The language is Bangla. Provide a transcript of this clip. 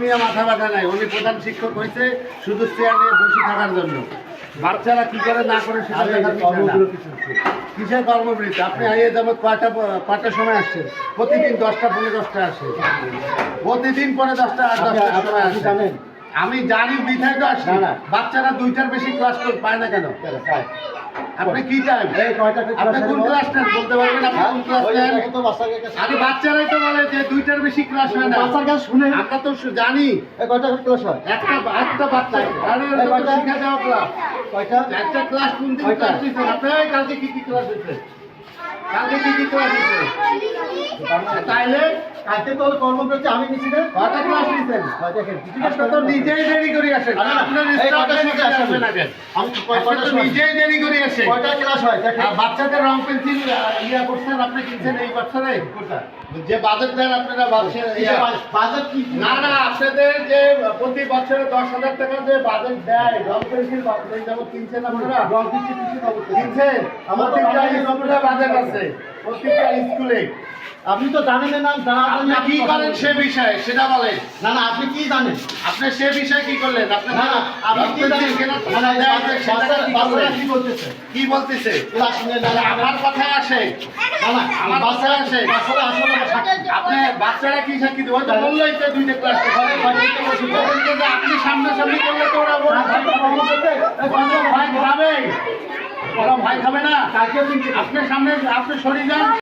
নিয়ে মাথা ব্যথা নাই উনি প্রধান শিক্ষক হয়েছে শুধু চেয়ার নিয়ে বসে থাকার জন্য। বাচ্চারা কি করে না করে সেটা দেখার কিসের কর্মবৃত্তি? আপনি আইয়ে যাবেন কয়টা কয়টার সময় আসছেন প্রতিদিন দশটা পনেরো দশটা আসে। প্রতিদিন পরে দশটা আট দশটার সময় আসে। আমি জানি বিধায় তো আসি না, না। বাচ্চারা দুইটার বেশি ক্লাস করে পায় না কেন? আপনি কি টাইম এই কয়টা আপনি কোন ক্লাস নেন বলতে পারবেন? আপনি কোন ক্লাস নেন আরে বাচ্চারাই তো বলে যে দুইটার বেশি ক্লাস হয় না। বাচ্চার কাছে শুনে। আমরা তো জানি। এই কয়টা ক্লাস হয়? একটা একটা বাচ্চা। আরে কয়টা? শিখা ক্লাস কয়টা? একটা ক্লাস কোন দিন? ক্লাস আপনি কালকে কি কি ক্লাস দিচ্ছেন কালকে কি কি ক্লাস তাইলে কালকে তো কর্মবিরতি আমি নিছি না। কয়টা ক্লাস হয় দেখেন আপনি তো নিজেই দেরি করে আসেন। আপনার আসেন? আগে আপনি কয়টা তো নিজেই দেরি করে আসেন। কয়টা ক্লাস হয়? দেখেন। বাচ্চাদের রং পেন্সিল ইয়া করছেন আপনি কিনছেন এই বছরে কোথায়? যে বাজেট দেন আপনারা বাজার কি? না না আপনাদের যে প্রতি বছরে দশ হাজার টাকা যে বাজেট দেয় রং পেন্সিল যেমন কিনছেন আপনারা? রং তো কিনছেন? আমার তো প্রত্যেকটা বাজেট আছে। প্রত্যেকটা স্কুলে। আপনি তো জানেন না আপনি কি করেন সে বিষয়ে সেটা বলেন। না না আপনি কি জানেন? আপনি সে বিষয়ে কি করলেন? আপনি না আপনি কি জানেন? বাচ্চারা- কি বলতেছে? কি বলতেছে? আমার কথায় আসে। না না আমার বাচ্চারা আসে। বাচ্চারা আসলে আপনি বাচ্চারা কি সাক্ষী দেবো তো বললোই তো দুইটা ক্লাস আপনি সামনাসামনি করলে তো ওরা বলবে, ভয় খাবে না। আপনার সামনে আপনি সরে যান।